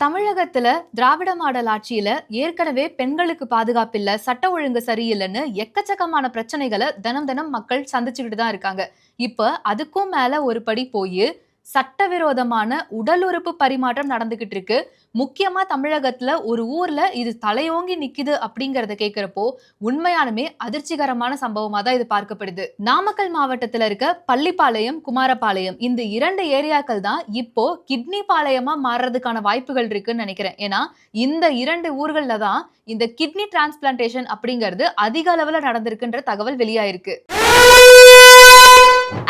தமிழகத்துல திராவிட மாடல் ஆட்சியில ஏற்கனவே பெண்களுக்கு பாதுகாப்பு இல்ல சட்ட ஒழுங்கு சரியில்லைன்னு எக்கச்சக்கமான பிரச்சனைகளை தினம் தினம் மக்கள் சந்திச்சுக்கிட்டு தான் இருக்காங்க. இப்ப அதுக்கும் மேல ஒரு படி போய் சட்டவிரோதமான உடல் உறுப்பு பரிமாற்றம் நடந்துகிட்டு இருக்கு. முக்கியமா தமிழகத்துல ஒரு ஊர்ல இது தலையோங்கி நிக்குது அப்படிங்கறத கேக்குறப்போ உண்மையானுமே அதிர்ச்சிகரமான சம்பவமா தான் இது பார்க்கப்படுது. நாமக்கல் மாவட்டத்துல இருக்க பள்ளிப்பாளையம் குமாரபாளையம் இந்த இரண்டு ஏரியாக்கள் தான் இப்போ கிட்னி பாளையமா மாறுறதுக்கான வாய்ப்புகள் இருக்குன்னு நினைக்கிறேன். ஏன்னா இந்த இரண்டு ஊர்கள்ல தான் இந்த கிட்னி டிரான்ஸ்பிளான்டேஷன் அப்படிங்கிறது அதிக அளவுல நடந்திருக்குன்ற தகவல் வெளியாயிருக்கு.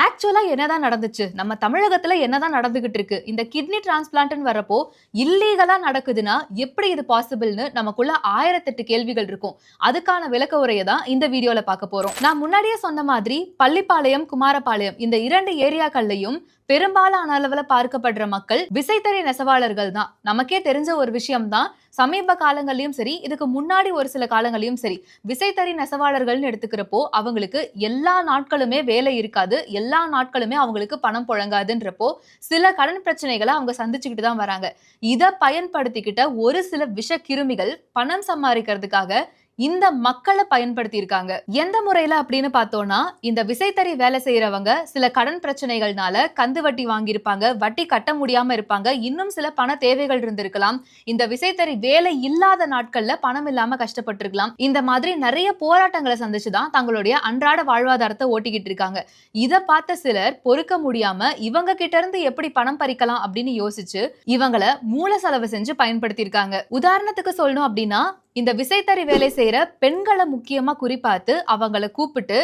ஆக்சுவலா என்னதான் நடந்துச்சு? நம்ம தமிழகத்துல என்னதான் நடந்துகிட்டு இருக்கு? இந்த கிட்னி டிரான்ஸ்பிளான்ட்னு வரப்போ இல்லீகலா நடக்குதுன்னா எப்படி இது பாசிபிள்னு நமக்குள்ள ஆயிரத்தெட்டு கேள்விகள் இருக்கும். அதுக்கான விளக்க உரையை தான் இந்த வீடியோல பார்க்க போறோம். நான் முன்னாடியே சொன்ன மாதிரி பள்ளிப்பாளையம் குமாரபாளையம் இந்த இரண்டு ஏரியாக்கள்லையும் பெரும்பாலான அளவுல பார்க்கப்படுற மக்கள் விசைத்தறி நெசவாளர்கள் தான். நமக்கே தெரிஞ்ச ஒரு விஷயம் தான் சமீப காலங்கள்லயும் சரி இதுக்கு முன்னாடி ஒரு சில காலங்களையும் சரி விசைத்தறி நெசவாளர்கள்னு எடுத்துக்கிறப்போ அவங்களுக்கு எல்லா நாட்களுமே வேலை இருக்காது எல்லா நாட்களுமே அவங்களுக்கு பணம் புழங்காதுன்றப்போ சில கடன் பிரச்சனைகளை அவங்க சந்திச்சுக்கிட்டு தான் வராங்க. இதை பயன்படுத்திக்கிட்ட ஒரு சில விஷ கிருமிகள் பணம் சம்பாதிக்கிறதுக்காக இந்த மக்களை பயன்படுத்தி இருக்காங்க எந்த முறையில அப்படின்னு பார்த்தோம்னா இந்த விசைத்தறி வேலை செய்யறவங்க சில கடன் பிரச்சனைகள்னால கந்து வட்டி வாங்கியிருப்பாங்க வட்டி கட்ட முடியாம இருப்பாங்க இன்னும் சில பண தேவைகள் இருந்திருக்கலாம். இந்த விசைத்தறி வேலை இல்லாத நாட்கள்ல பணம் இல்லாம கஷ்டப்பட்டிருக்கலாம். இந்த மாதிரி நிறைய போராட்டங்களை சந்திச்சுதான் தங்களுடைய அன்றாட வாழ்வாதாரத்தை ஓட்டிக்கிட்டு இருக்காங்க. இதை பார்த்த சிலர் பொறுக்க முடியாம இவங்க கிட்ட இருந்து எப்படி பணம் பறிக்கலாம் அப்படின்னு யோசிச்சு இவங்களை மூல செலவு செஞ்சு பயன்படுத்தியிருக்காங்க. உதாரணத்துக்கு சொல்லணும் அப்படின்னா இந்த விசைத்தறி வேலை செய்யற பெண்களை முக்கியமா குறிப்பாத்து அவங்கள கூப்பிட்டு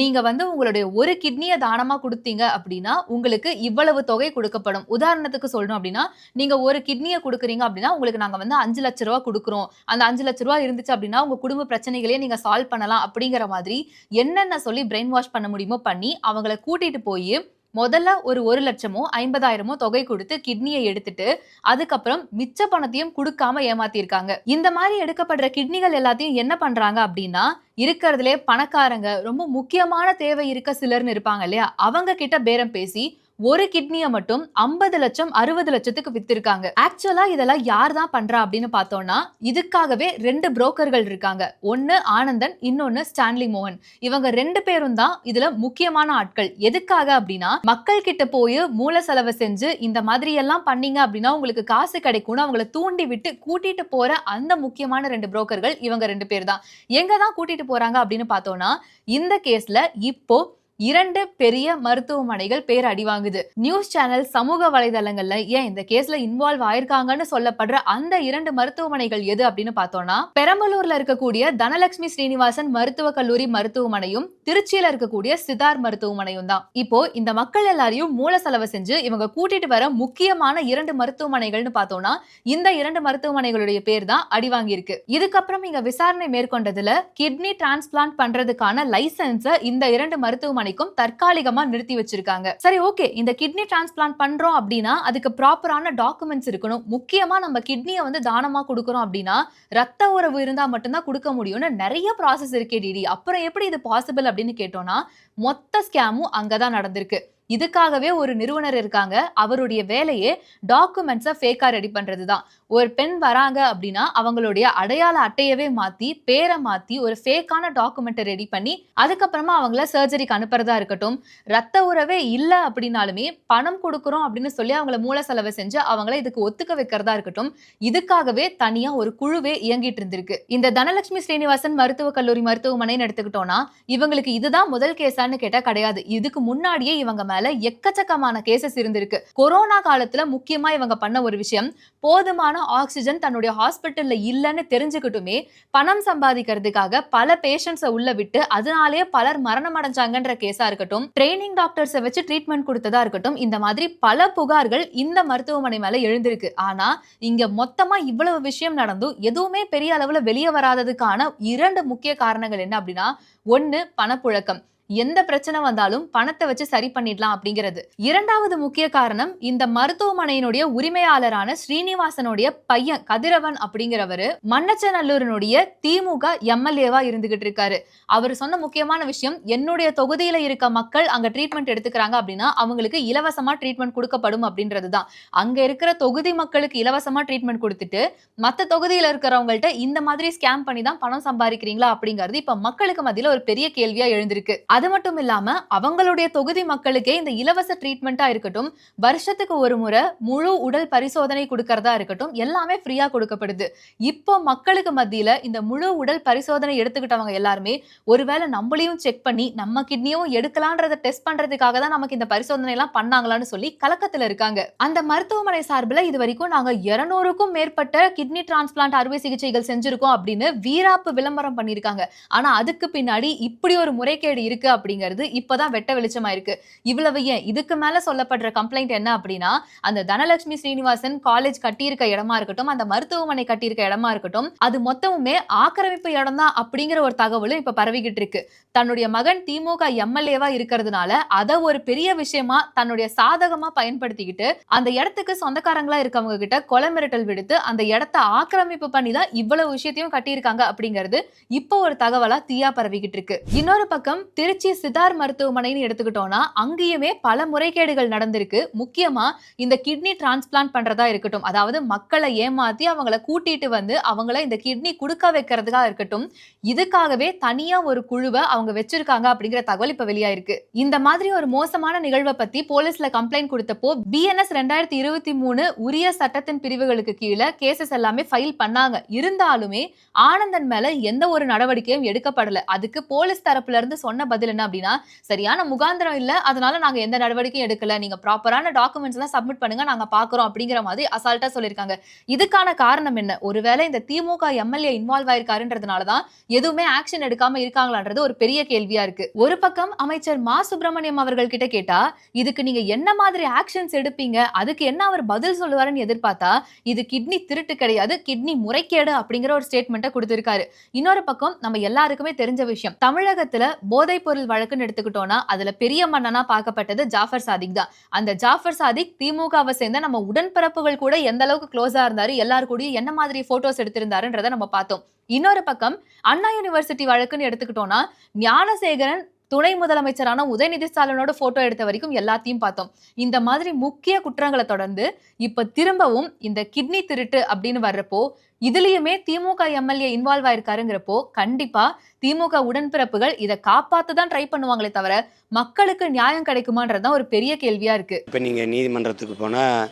நீங்க வந்து உங்களுடைய ஒரு கிட்னியை தானமா கொடுத்தீங்க அப்படின்னா உங்களுக்கு இவ்வளவு தொகை கொடுக்கப்படும். உதாரணத்துக்கு சொல்லணும் அப்படின்னா நீங்க ஒரு கிட்னியை கொடுக்குறீங்க அப்படின்னா உங்களுக்கு நாங்க வந்து அஞ்சு லட்ச ரூபா கொடுக்குறோம். அந்த அஞ்சு லட்ச ரூபா இருந்துச்சு அப்படின்னா உங்க குடும்ப பிரச்சனைகளையே நீங்க சால்வ் பண்ணலாம். அப்படிங்கிற மாதிரி என்னென்ன சொல்லி பிரெயின் வாஷ் பண்ண முடியுமோ பண்ணி அவங்கள கூட்டிட்டு போய் முதல்ல ஒரு ஒரு லட்சமோ ஐம்பதாயிரமோ தொகை கொடுத்து கிட்னியை எடுத்துட்டு அதுக்கப்புறம் மிச்ச பணத்தையும் கொடுக்காம ஏமாத்திருக்காங்க. இந்த மாதிரி எடுக்கப்படுற கிட்னிகள் எல்லாத்தையும் என்ன பண்றாங்க அப்படின்னா இருக்கிறதுலே பணக்காரங்க ரொம்ப முக்கியமான தேவை இருக்க சிலர்னு இருப்பாங்க இல்லையா? அவங்க கிட்ட பேரம் பேசி ஒரு கிட்னியை மட்டும் ஐம்பது லட்சம் அறுபது லட்சத்துக்கு வித்திருக்காங்க. ஆக்சுவலா இதெல்லாம் யார் தான் பண்றா அப்படின்னு பார்த்தோம்னா இதுக்காகவே ரெண்டு புரோக்கர்கள் இருக்காங்க. ஒன்னு ஆனந்தன் இன்னொன்னு ஸ்டான்லி மோகன். இவங்க ரெண்டு பேரும் தான் இதுல முக்கியமான ஆட்கள். எதுக்காக அப்படின்னா மக்கள் கிட்ட போய் மூல செலவு செஞ்சு இந்த மாதிரி எல்லாம் பண்ணீங்க அப்படின்னா உங்களுக்கு காசு கிடைக்கும்னு அவங்கள தூண்டி விட்டு கூட்டிட்டு போற அந்த முக்கியமான ரெண்டு புரோக்கர்கள் இவங்க ரெண்டு பேர் தான். எங்க தான் கூட்டிட்டு போறாங்க அப்படின்னு பார்த்தோம்னா இந்த கேஸ்ல இப்போ இரண்டு பெரிய மருத்துவமனைகள் பேர் அடி வாங்குது. நியூஸ் சேனல் சமூக வலைதளங்கள்ல ஏன் இந்த கேஸ்ல இன்வால்வ் ஆயிருக்காங்கன்னு சொல்லப்படுற அந்த இரண்டு மருத்துவமனைகள் எது அப்படின்னு பார்த்தோம்னா பெரம்பலூர்ல இருக்கக்கூடிய தனலட்சுமி ஸ்ரீனிவாசன் மருத்துவக் கல்லூரி மருத்துவமனையும் திருச்சியில இருக்கக்கூடிய சித்தார் மருத்துவமனையும் தான். இப்போ இந்த மக்கள் எல்லாரையும் மூல செலவு செஞ்சு இவங்க கூட்டிட்டு வர முக்கியமான இரண்டு மருத்துவமனைகள்னு பார்த்தோம்னா இந்த இரண்டு மருத்துவமனைகளுடைய பேர் தான் அடி வாங்கியிருக்கு. இதுக்கப்புறம் இங்க விசாரணை மேற்கொண்டதுல கிட்னி டிரான்ஸ்பிளான்ட் பண்றதுக்கான லைசன்ஸை இந்த இரண்டு மருத்துவமனை மருத்துவமனைக்கும் தற்காலிகமா நிறுத்தி வச்சிருக்காங்க. சரி ஓகே இந்த கிட்னி டிரான்ஸ்பிளான்ட் பண்றோம் அப்படின்னா அதுக்கு ப்ராப்பரான டாக்குமெண்ட்ஸ் இருக்கணும். முக்கியமா நம்ம கிட்னியை வந்து தானமா கொடுக்குறோம் அப்படின்னா ரத்த உறவு இருந்தா மட்டும்தான் கொடுக்க முடியும்னு நிறைய ப்ராசஸ் இருக்கே டிடி. அப்புறம் எப்படி இது பாசிபிள் அப்படின்னு கேட்டோம்னா மொத்த ஸ்கேமும் அங்கதான் நடந்திருக்கு. இதுக்காகவே ஒரு நிறுவனர் இருக்காங்க. அவருடைய வேலையே டாக்குமெண்ட்ஸை ஃபேக்காக ரெடி பண்ணுறது தான் ஒரு பெண் வராங்க அப்படின்னா அவங்களுடைய அடையாள அட்டையவே மாற்றி பேரை மாற்றி ஒரு ஃபேக்கான டாக்குமெண்ட்டை ரெடி பண்ணி அதுக்கப்புறமா அவங்கள சர்ஜரிக்கு அனுப்புறதா இருக்கட்டும். ரத்த உறவே இல்லை அப்படின்னாலுமே பணம் கொடுக்குறோம் அப்படின்னு சொல்லி அவங்கள மூல செலவு செஞ்சு அவங்கள இதுக்கு ஒத்துக்க வைக்கிறதா இருக்கட்டும். இதுக்காகவே தனியாக ஒரு குழுவே இயங்கிட்டு இருந்திருக்கு. இந்த தனலட்சுமி ஸ்ரீனிவாசன் மருத்துவக் கல்லூரி மருத்துவமனைன்னு எடுத்துக்கிட்டோம்னா இவங்களுக்கு இதுதான் முதல் கேஸான்னு கேட்டால் கிடையாது. இதுக்கு முன்னாடியே இவங்க மேல எக்கச்சக்கமான கேசஸ் இருந்திருக்கு. கொரோனா காலத்துல முக்கியமா இவங்க பண்ண ஒரு விஷயம் போதுமான ஆக்சிஜன் தன்னுடைய ஹாஸ்பிட்டல்ல இல்லைன்னு தெரிஞ்சுக்கிட்டுமே பணம் சம்பாதிக்கிறதுக்காக பல பேஷண்ட்ஸை உள்ள விட்டு அதனாலேயே பலர் மரணம் அடைஞ்சாங்கன்ற கேஸா இருக்கட்டும் ட்ரைனிங் டாக்டர்ஸை வச்சு ட்ரீட்மெண்ட் கொடுத்ததா இருக்கட்டும் இந்த மாதிரி பல புகார்கள் இந்த மருத்துவமனை மேல எழுந்திருக்கு. ஆனா இங்க மொத்தமா இவ்வளவு விஷயம் நடந்தும் எதுவுமே பெரிய அளவுல வெளியே வராததுக்கான இரண்டு முக்கிய காரணங்கள் என்ன அப்படின்னா ஒன்னு பணப்புழக்கம். எந்த பிரச்சனை வந்தாலும் பணத்தை வச்சு சரி பண்ணிடலாம் அப்படிங்கிறது. இரண்டாவது முக்கிய காரணம் இந்த மருத்துவமனையினுடைய உரிமையாளரான ஸ்ரீனிவாசனுடைய பையன் கதிரவன் அப்படிங்கிறவரு மன்னச்சநல்லூரினுடைய திமுக எம்எல்ஏவா இருந்துகிட்டு இருக்காரு. அவர் சொன்ன முக்கியமான விஷயம் என்னுடைய தொகுதியில இருக்க மக்கள் அங்க ட்ரீட்மெண்ட் எடுத்துக்கிறாங்க அப்படின்னா அவங்களுக்கு இலவசமா ட்ரீட்மெண்ட் கொடுக்கப்படும் அப்படின்றது தான் அங்க இருக்கிற தொகுதி மக்களுக்கு இலவசமா ட்ரீட்மெண்ட் கொடுத்துட்டு மத்த தொகுதியில இருக்கிறவங்கள்ட்ட இந்த மாதிரி ஸ்கேம் பண்ணி தான் பணம் சம்பாதிக்கிறீங்களா அப்படிங்கிறது இப்ப மக்களுக்கு மத்தியில ஒரு பெரிய கேள்வியா எழுந்திருக்கு. அது மட்டும் இல்லாம அவங்களுடைய தொகுதி மக்களுக்கே இந்த இலவச ட்ரீட்மெண்ட்டா இருக்கட்டும் வருஷத்துக்கு ஒரு முறை முழு உடல் பரிசோதனை கொடுக்கறதா இருக்கட்டும் எல்லாமே ஃப்ரீயா கொடுக்கப்படுது. இப்போ மக்களுக்கு மத்தியில இந்த முழு உடல் பரிசோதனை எடுத்துக்கிட்டவங்க எல்லாருமே ஒருவேளை நம்மளையும் செக் பண்ணி நம்ம கிட்னியும் எடுக்கலான்றத டெஸ்ட் பண்றதுக்காக தான் நமக்கு இந்த பரிசோதனை எல்லாம் பண்ணாங்களான்னு சொல்லி கலக்கத்துல இருக்காங்க. அந்த மருத்துவமனை சார்பில் இது வரைக்கும் நாங்க இருநூறுக்கும் மேற்பட்ட கிட்னி டிரான்ஸ்பிளான்ட் அறுவை சிகிச்சைகள் செஞ்சிருக்கோம் அப்படின்னு வீராப்பு விளம்பரம் பண்ணியிருக்காங்க. ஆனா அதுக்கு பின்னாடி இப்படி ஒரு முறைகேடு இருக்கு இருக்கு அப்படிங்கிறது இப்பதான் வெட்ட வெளிச்சமா இருக்கு இவ்வளவு ஏன்? இதுக்கு மேல சொல்லப்படுற கம்ப்ளைண்ட் என்ன அப்படின்னா அந்த தனலட்சுமி ஸ்ரீனிவாசன் காலேஜ் கட்டியிருக்க இடமா இருக்கட்டும் அந்த மருத்துவமனை கட்டியிருக்க இடமா இருக்கட்டும் அது மொத்தமுமே ஆக்கிரமிப்பு இடம் தான் அப்படிங்கிற ஒரு தகவலும் இப்ப பரவிக்கிட்டு இருக்கு. தன்னுடைய மகன் திமுக எம்எல்ஏவா இருக்கிறதுனால அதை ஒரு பெரிய விஷயமா தன்னுடைய சாதகமா பயன்படுத்திக்கிட்டு அந்த இடத்துக்கு சொந்தக்காரங்களா இருக்கவங்க கிட்ட கொலை மிரட்டல் விடுத்து அந்த இடத்த ஆக்கிரமிப்பு பண்ணி தான் இவ்வளவு விஷயத்தையும் கட்டியிருக்காங்க அப்படிங்கிறது இப்போ ஒரு தகவலா தீயா பரவிக்கிட்டு இருக்கு. இன்னொரு பக்கம் திரு திருச்சி சிதார் மருத்துவமனைன்னு எடுத்துக்கிட்டோம்னா அங்கேயுமே பல முறைகேடுகள் நடந்திருக்கு. முக்கியமா இந்த கிட்னி டிரான்ஸ்பிளான்ட் பண்றதா இருக்கட்டும் அதாவது மக்களை ஏமாத்தி அவங்கள கூட்டிட்டு வந்து அவங்கள இந்த கிட்னி கொடுக்க வைக்கிறதுக்கா இருக்கட்டும் இதுக்காகவே தனியா ஒரு குழுவை அவங்க வச்சிருக்காங்க அப்படிங்கிற தகவல் இப்ப வெளியாயிருக்கு. இந்த மாதிரி ஒரு மோசமான நிகழ்வை பத்தி போலீஸ்ல கம்ப்ளைண்ட் கொடுத்தப்போ பிஎன்எஸ் ரெண்டாயிரத்தி இருபத்தி மூணு உரிய சட்டத்தின் பிரிவுகளுக்கு கீழே கேசஸ் எல்லாமே ஃபைல் பண்ணாங்க. இருந்தாலுமே ஆனந்தன் மேல எந்த ஒரு நடவடிக்கையும் எடுக்கப்படல. அதுக்கு போலீஸ் தரப்புல இருந்து சொன்ன பதில் என்ன அப்படின்னா சரியான முகாந்திரம் இல்ல. அதனால நாங்க எந்த நடவடிக்கையும் எடுக்கல. நீங்க ப்ராப்பரான டாக்குமெண்ட்ஸ் எல்லாம் சப்மிட் பண்ணுங்க. நாங்க பாக்குறோம் அப்படிங்கிற மாதிரி அசால்ட்டா சொல்லியிருக்காங்க. இதுக்கான காரணம் என்ன? ஒருவேளை இந்த திமுக எம்எல்ஏ இன்வால்வ் ஆயிருக்காருன்றதுனாலதான் எதுவுமே ஆக்ஷன் எடுக்காம இருக்காங்களான்றது ஒரு பெரிய கேள்வியா இருக்கு. ஒரு பக்கம் அமைச்சர் மா சுப்பிரமணியம் அவர்கள் கிட்ட கேட்டா இதுக்கு நீங்க என்ன மாதிரி ஆக்ஷன்ஸ் எடுப்பீங்க? அதுக்கு என்ன அவர் பதில் சொல்லுவாருன்னு எதிர்பார்த்தா இது கிட்னி திருட்டு கிடையாது கிட்னி முறைகேடு அப்படிங்கிற ஒரு ஸ்டேட்மெண்ட்டை கொடுத்திருக்காரு. இன்னொரு பக்கம் நம்ம எல்லாருக்குமே தெரிஞ்ச விஷயம் தமிழகத்துல போதைப் பொருள் வழக்குன்னு எடுத்துக்கிட்டோம்னா அதுல பெரிய மன்னனா பார்க்கப்பட்டது ஜாஃபர் சாதிக் தான். அந்த ஜாஃபர் சாதிக் திமுகவை சேர்ந்த நம்ம உடன்பிறப்புகள் கூட எந்த அளவுக்கு க்ளோஸா இருந்தாரு எல்லாரு கூடயும் என்ன மாதிரி போட்டோஸ் எடுத்திருந்தாருன்றதை நம்ம பார்த்தோம். இன்னொரு பக்கம் அண்ணா யூனிவர்சிட்டி வழக்குன்னு எடுத்துக்கிட்டோம்னா ஞானசேகரன் துணை முதலமைச்சரான உதயநிதி ஸ்டாலினோட போட்டோ எடுத்த வரைக்கும் எல்லாத்தையும் பார்த்தோம். இந்த மாதிரி முக்கிய குற்றங்களை தொடர்ந்து இப்ப திரும்பவும் இந்த கிட்னி திருட்டு அப்படின்னு வர்றப்போ இதுலயுமே திமுக எம்எல்ஏ இன்வால்வ் ஆயிருக்காருங்கிறப்போ கண்டிப்பா திமுக உடன்பிறப்புகள் இதை காப்பாத்த தான் ட்ரை பண்ணுவாங்களே தவிர மக்களுக்கு நியாயம் கிடைக்குமான்றதுதான் ஒரு பெரிய கேள்வியா இருக்கு. இப்போ நீங்கள் நீதிமன்றத்துக்கு போனால்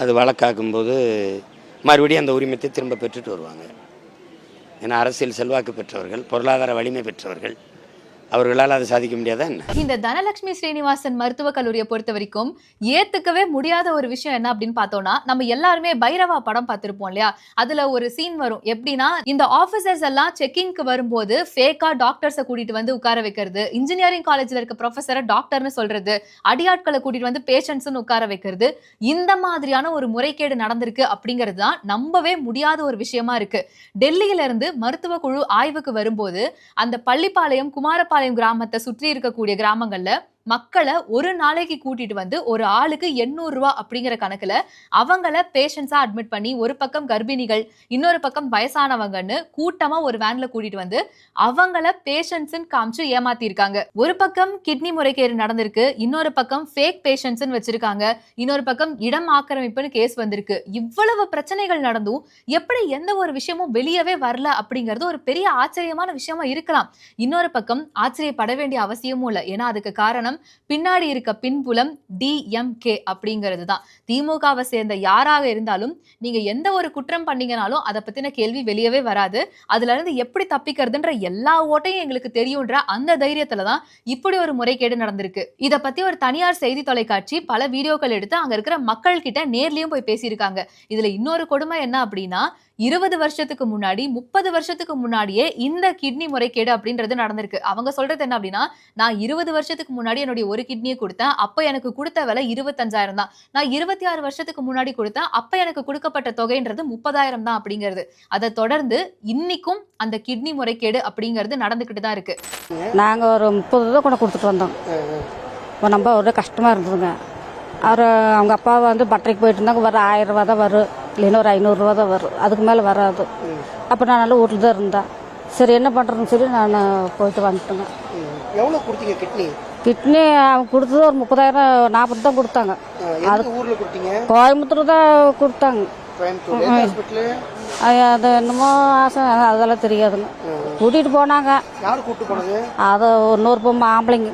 அது வழக்காக்கும்போது மறுபடியும் அந்த உரிமத்தை திரும்ப பெற்றுட்டு வருவாங்க. ஏன்னா அரசியல் செல்வாக்கு பெற்றவர்கள் பொருளாதார வலிமை பெற்றவர்கள் அவர்களால் அதை சாதிக்க முடியாதா என்ன? இந்த தனலட்சுமி ஸ்ரீனிவாசன் மருத்துவக் கல்லூரியை பொறுத்த வரைக்கும் ஏத்துக்கவே முடியாத ஒரு விஷயம் என்ன அப்படின்னு பார்த்தோம்னா நம்ம எல்லாருமே பைரவா படம் பார்த்துருப்போம் இல்லையா? அதுல ஒரு சீன் வரும். எப்படின்னா இந்த ஆபீசர்ஸ் எல்லாம் செக்கிங்க்கு வரும்போது ஃபேக்கா டாக்டர்ஸை கூட்டிட்டு வந்து உட்கார வைக்கிறது இன்ஜினியரிங் காலேஜ்ல இருக்க ப்ரொஃபஸரை டாக்டர்னு சொல்றது அடியாட்களை கூட்டிட்டு வந்து பேஷண்ட்ஸ்னு உட்கார வைக்கிறது இந்த மாதிரியான ஒரு முறைகேடு நடந்திருக்கு அப்படிங்கிறது தான் நம்பவே முடியாத ஒரு விஷயமா இருக்கு. டெல்லியில இருந்து மருத்துவ குழு ஆய்வுக்கு வரும்போது அந்த பள்ளிப்பாளையம் குமாரபாளையம் கிராமத்தை சுற்றி இருக்கக்கூடிய கிராமங்களில் மக்களை ஒரு நாளைக்கு கூட்டிட்டு வந்து ஒரு ஆளுக்கு எண்ணூறு ரூபா அப்படிங்கிற கணக்குல அவங்கள பேஷண்ட்ஸா அட்மிட் பண்ணி ஒரு பக்கம் கர்ப்பிணிகள் இன்னொரு பக்கம் வயசானவங்கன்னு கூட்டமா ஒரு வேன்ல கூட்டிட்டு வந்து அவங்கள பேஷண்ட்ஸ் காமிச்சு ஏமாத்திருக்காங்க. ஒரு பக்கம் கிட்னி முறைகேடு நடந்திருக்கு இன்னொரு பக்கம் ஃபேக் பேஷண்ட்ஸ் வச்சிருக்காங்க இன்னொரு பக்கம் இடம் ஆக்கிரமிப்புன்னு கேஸ் வந்திருக்கு. இவ்வளவு பிரச்சனைகள் நடந்தும் எப்படி எந்த ஒரு விஷயமும் வெளியவே வரல அப்படிங்கிறது ஒரு பெரிய ஆச்சரியமான விஷயமா இருக்கலாம். இன்னொரு பக்கம் ஆச்சரியப்பட வேண்டிய அவசியமும் இல்லை. ஏன்னா அதுக்கு காரணம் பின்னாடி இருக்க பின்புலம் டிஎம்கே அப்படிங்கிறது தான் திமுகவை சேர்ந்த யாராக இருந்தாலும் நீங்கள் எந்த ஒரு குற்றம் பண்ணீங்கனாலும் அதை பத்தின கேள்வி வெளியவே வராது. அதுல இருந்து எப்படி தப்பிக்கிறதுன்ற எல்லா ஓட்டையும் எங்களுக்கு தெரியுன்ற அந்த தைரியத்துல தான் இப்படி ஒரு முறைகேடு நடந்திருக்கு. இதை பற்றி ஒரு தனியார் செய்தி தொலைக்காட்சி பல வீடியோக்கள் எடுத்து அங்கே இருக்கிற மக்கள் கிட்ட போய் பேசியிருக்காங்க. இதில் இன்னொரு கொடுமை என்ன அப்படின்னா இருபது வருஷத்துக்கு முன்னாடி முப்பது வருஷத்துக்கு முன்னாடியே இந்த கிட்னி முறைகேடு அப்படின்றது நடந்திருக்கு. அவங்க சொல்றது என்ன அப்படின்னா நான் இருபது வருஷத்துக்கு முன்னாடியே என்னுடைய ஒரு கிட்னியை கொடுத்தேன் அப்ப எனக்கு கொடுத்த விலை இருபத்தஞ்சாயிரம் தான். நான் இருபத்தி ஆறு வருஷத்துக்கு முன்னாடி கொடுத்தேன் அப்ப எனக்கு கொடுக்கப்பட்ட தொகைன்றது முப்பதாயிரம் தான் அப்படிங்கிறது. அதை தொடர்ந்து இன்னைக்கும் அந்த கிட்னி முறைகேடு அப்படிங்கிறது நடந்துகிட்டு தான் இருக்கு. நாங்கள் ஒரு முப்பது ரூபா கொண்டு கொடுத்துட்டு வந்தோம். இப்போ ரொம்ப ஒரே கஷ்டமாக இருந்ததுங்க. அவர் அவங்க அப்பா வந்து பட்டறைக்கு போயிட்டு இருந்தாங்க. வர ஆயிரம் ரூபா தான் வரும். இல்லைன்னா ஒரு ஐநூறுரூவா தான் வரும். அதுக்கு மேலே வராது. அப்போ நான் நல்லா வீட்டில் தான் இருந்தேன். சரி என்ன பண்ணுறதுன்னு சொல்லி நான் போயிட்டு வந்துட்டேங்க. எவ்வளோ கொடுத்தீங்க கிட்னி? கிட்னி அவங்க கொடுத்தது ஒரு முப்பதாயிரம் நாற்பது தான் கொடுத்தாங்க. எதுக்கு ஊரில் கொடுத்தீங்க? கோயம்புத்தூர் தான் கொடுத்தாங்க. அது அது என்னமோ ஆசை. அதெல்லாம் தெரியாதுங்க. கூட்டிகிட்டு போனாங்க. யார் கூப்பிட்டு அதை இன்னொரு பொம்மை ஆம்பளைங்க.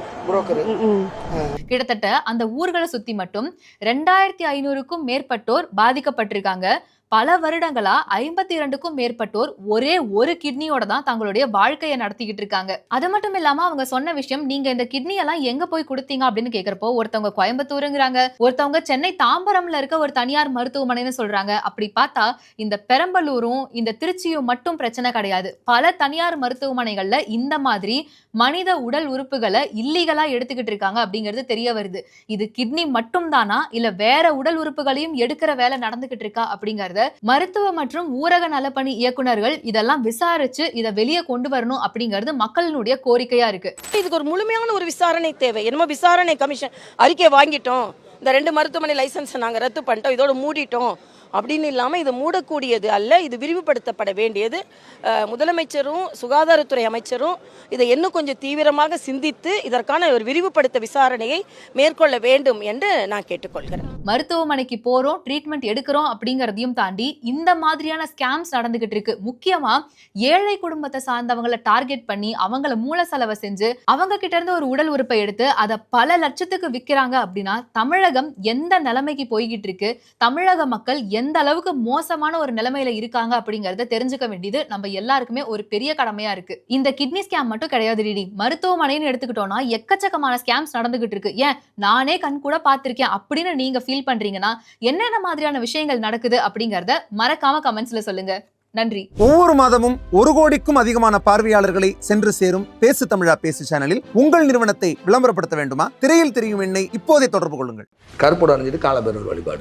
கிட்டத்தட்ட அந்த ஊர்களை சுத்தி மட்டும் ரெண்டாயிரத்தி ஐநூறுக்கும் மேற்பட்டோர் பாதிக்கப்பட்டிருக்காங்க. பல வருடங்களா ஐம்பத்தி இரண்டுக்கும் மேற்பட்டோர் ஒரே ஒரு கிட்னியோட தான் தங்களுடைய வாழ்க்கையை நடத்திக்கிட்டு இருக்காங்க. அது மட்டும் இல்லாம அவங்க சொன்ன விஷயம் நீங்க இந்த கிட்னி எல்லாம் எங்க போய் கொடுத்தீங்க அப்படின்னு கேக்குறப்போ ஒருத்தவங்க கோயம்புத்தூருங்கிறாங்க ஒருத்தவங்க சென்னை தாம்பரம்ல இருக்க ஒரு தனியார் மருத்துவமனைன்னு சொல்றாங்க. அப்படி பார்த்தா இந்த பெரம்பலூரும் இந்த திருச்சியும் மட்டும் பிரச்சனை கிடையாது. பல தனியார் மருத்துவமனைகள்ல இந்த மாதிரி மனித உடல் உறுப்புகளை இல்லீகலா எடுத்துக்கிட்டு இருக்காங்க அப்படிங்கிறது தெரிய வருது. இது கிட்னி மட்டும் தானா? இல்ல வேற உடல் உறுப்புகளையும் எடுக்கிற வேலை நடந்துகிட்டு இருக்கா அப்படிங்கறத மருத்துவ மற்றும் ஊரக நலப்பணி இயக்குனர்கள் இதெல்லாம் விசாரிச்சு இதை வெளியே கொண்டு வரணும் அப்படிங்கிறது மக்களினுடைய கோரிக்கையா இருக்கு. இதுக்கு ஒரு முழுமையான ஒரு விசாரணை தேவை. என்னமோ விசாரணை கமிஷன் அறிக்கை வாங்கிட்டோம். இந்த ரெண்டு மருத்துவமனை லைசன்ஸை நாங்கள் ரத்து பண்ணிட்டோம். இதோட மூடிட்டோம். அப்படின்னு இல்லாமல் இது மூடக்கூடியது அல்ல இது விரிவுபடுத்தப்பட வேண்டியது. முதலமைச்சரும் சுகாதாரத்துறை அமைச்சரும் இதை இன்னும் கொஞ்சம் தீவிரமாக சிந்தித்து இதற்கான ஒரு விரிவுபடுத்த விசாரணையை மேற்கொள்ள வேண்டும் என்று நான் கேட்டுக்கொள்கிறேன். மருத்துவமனைக்கு போறோம் ட்ரீட்மெண்ட் எடுக்கிறோம் அப்படிங்கிறதையும் தாண்டி இந்த மாதிரியான ஸ்கேம்ஸ் நடந்துகிட்டு இருக்கு. முக்கியமா ஏழை குடும்பத்தை சார்ந்தவங்களை டார்கெட் பண்ணி அவங்கள மூல செலவை செஞ்சு அவங்க கிட்ட இருந்து ஒரு உடல் உறுப்பை எடுத்து அதை பல லட்சத்துக்கு விற்கிறாங்க அப்படின்னா தமிழகம் எந்த நிலைமைக்கு போய்கிட்டு இருக்கு? தமிழக மக்கள் எந்த அளவுக்கு மோசமான ஒரு நிலைமையில இருக்காங்க அப்படிங்கறத தெரிஞ்சுக்க வேண்டியது நம்ம எல்லாருக்குமே ஒரு பெரிய கடமையா இருக்கு. இந்த கிட்னி ஸ்கேம் மட்டும் கிடையாது டிடி மருத்துவமனைன்னு எடுத்துக்கிட்டோம்னா எக்கச்சக்கமான ஸ்கேம்ஸ் நடந்துகிட்டு இருக்கு. ஏன்? நானே கண் கூட பார்த்திருக்கேன் அப்படின்னு நீங்க ஃபீல் பண்றீங்கன்னா என்னென்ன மாதிரியான விஷயங்கள் நடக்குது அப்படிங்கறத மறக்காம கமெண்ட்ஸ்ல சொல்லுங்க. நன்றி. ஒவ்வொரு மாதமும் ஒரு கோடிக்கும் அதிகமான பார்வையாளர்களை சென்று சேரும் பேசு தமிழா பேசு சேனலில் உங்கள் நிறுவனத்தை விளம்பரப்படுத்த வேண்டுமா? திரையில் தெரியும் எண்ணை இப்போதே தொடர்பு கொள்ளுங்கள். கருப்போட அணிஞ்சிட்டு காலபேரர் வழிபாடு.